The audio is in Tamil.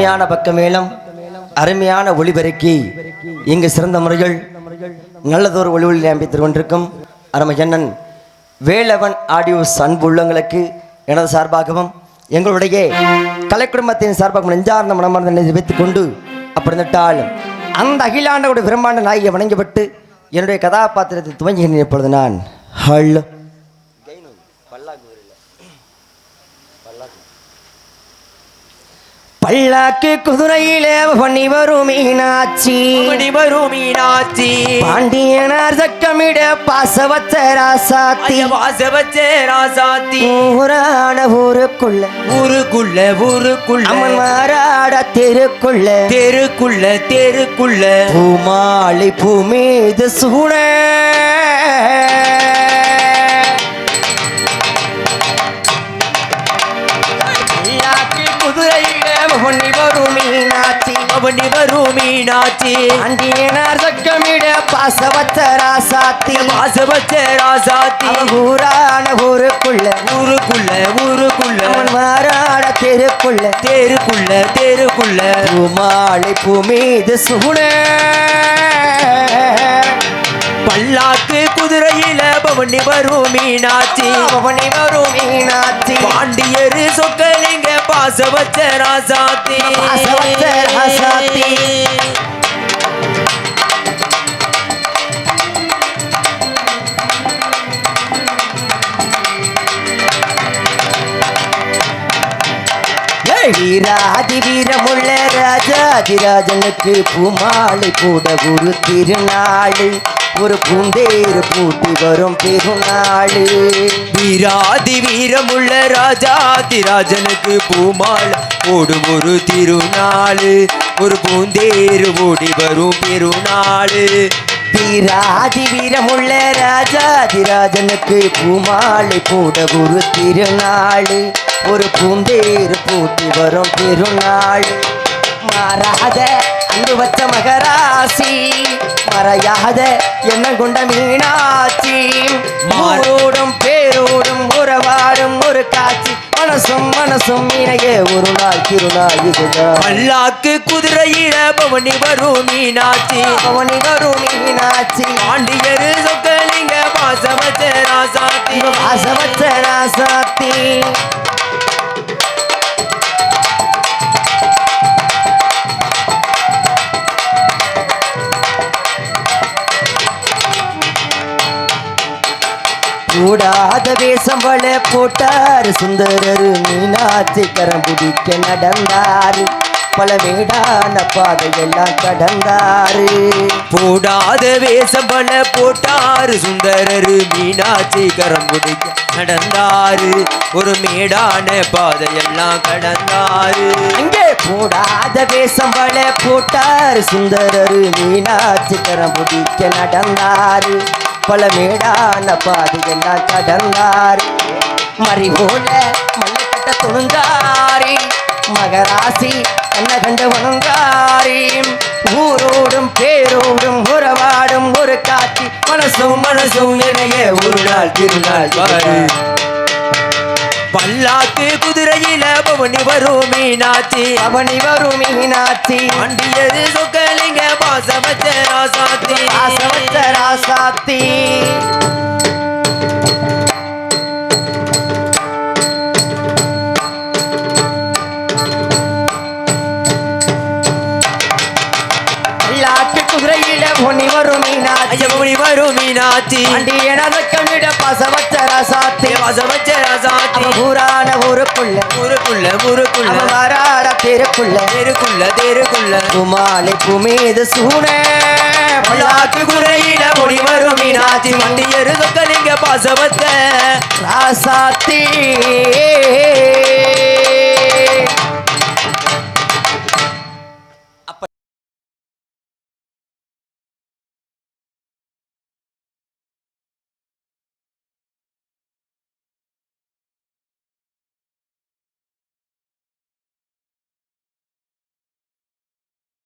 அருமையான பக்கமேளம் அருமையான ஒளிபெருக்கி. இங்கு சிறந்த முறைகள் நல்லதொரு ஒளி ஒளி அமைத்துக் கொண்டிருக்கும் அருமையண்ணன் வேலவன் ஆடியோஸ் அன்பு உள்ளங்களுக்கு எனது சார்பாகவும் எங்களுடைய கலை குடும்பத்தின் சார்பாகவும் நெஞ்சார்ந்த மனமார்ந்த வைத்துக் கொண்டு அப்படிந்துட்டால் அந்த அகிலாண்டோட பிரம்மாண்ட நாயகை வணங்கப்பட்டு என்னுடைய கதாபாத்திரத்தை துவங்கி இப்பொழுது நான். ஹல். பல்லாக்கு குதிரையிலே பண்ணி வரும் மீனாட்சி. மணி வரும் மீனாட்சி. பாண்டியனார் சக்கமிட பாசவச்ச ராசாத்தி. ஐய வாசவச்சே ராசாத்தி. ஊரான ஊருக்குள்ள ஊருக்குள்ள ஊருக்குள்ள. அம்மன் மாறாட தெருக்குள்ள தெருக்குள்ள தெருக்குள்ள. பூமாலை பூமீது சூட மீனாட்சி பாண்டியனார் சக்கமிட பாசவச்ச ராசாத்தி. வாசவச்சே ராசாத்தி. ஊரான ஊருக்குள்ள. ஊருக்குள்ள ஊருக்குள்ள. மாறாட தெருக்குள்ள. தெருக்குள்ள தெருக்குள்ள. பூமாலை பூமீது சூட பல்லாக்கு குதிரையில பவனி வரும் மீனாட்சி. அவனை வரும் மீனாட்சி. பாண்டியரு சொக்கலிங்க பாசவச்ச ராசாத்தி. வீராதி வீரமுள்ள ராஜாதிராஜனுக்கு பூமாலை கூட ஒரு திருநாள். ஒரு பூந்தேறு பூட்டி வரும் பெருநாள். வீராதி வீரமுள்ள ராஜாதிராஜனுக்கு பூமால் ஓடும் ஒரு திருநாள். ஒரு பூந்தேறு ஓடி வரும் பெருநாள். வீராதி வீரமுள்ள ராஜாதிராஜனுக்கு பூமாலை கூட ஒரு திருநாள். ஒரு பூந்தேறு பூட்டி வரும் பெருநாள். மாறாத அன்பு வச்ச மகராசி மறையாத என்ன கொண்ட மீனாட்சி. மாறோடும் பேரோடும் உறவாடும் ஒரு காட்சி. மனசும் மனசும் இணைய ஒரு நாள் திருநாள் இதுதான் பல்லாக்கு குதிரையில பவனி வரும் மீனாட்சி. அவனி வரும் மீனாட்சி. பாண்டியரு சொக்கலிங்க பாசவச்ச ராசாத்தி. வாசவச்ச ராசாத்தி. கூடாத வேஷம் வள போட்டார் சுந்தரர். மீனாட்சி கரம் பிடிக்க நடந்தார். பல மேடான பாதையெல்லாம் கடந்தாரு. போடாத வேஷம் பல போட்டாரு சுந்தரரு. மீனாட்சி கரம் பிடிக்க நடந்தாரு. ஒரு மேடான பாதையெல்லாம் கடந்தாரு. அங்கே போடாத வேஷம் வள போட்டார் சுந்தரர். மீனாட்சி கரம் பிடிக்க நடந்தாரு. பல மேடான பாதையெல்லாம் கடந்தாரு. மறிபோல மண்ணக்கட்ட துணுந்தாரி மகராசி என்ன கண்டு வணங்காரி. ஊரோடும் பேரோடும் உறவாடும் ஒரு காட்சி மனசும் மனசும் நிறைய ஒரு நாள் திருநாள். பாரு. பல்லாக்கு குதிரையில பவனி வரும் மீனாட்சி. அவனி வரும் மீனாட்சி. பாண்டியது சொக்கலிங்க பாசவச்ச ராசாத்தி ஆசவச்ச ராசாத்தி பொன்னி வரும் மீனாட்சி. ஐயப்படி வரும் மீனாட்சி. அண்டியனதக்கமிட பசவச்ச ராசாத்தி. பாசவச்ச ராசாத்தி. ஊரான ஊருக்குள்ள. ஊருக்குள்ள ஊருக்குள்ள. வராட தெருக்குள்ள தெருக்குள்ள தெருக்குள்ள குமாலை புமீது சூனே. பல்லாக்கு குதிரையில பொடி வரும் மீனாட்சி. வண்டியரு சொக்கலிங்க பாசவச்ச ராசாத்தி.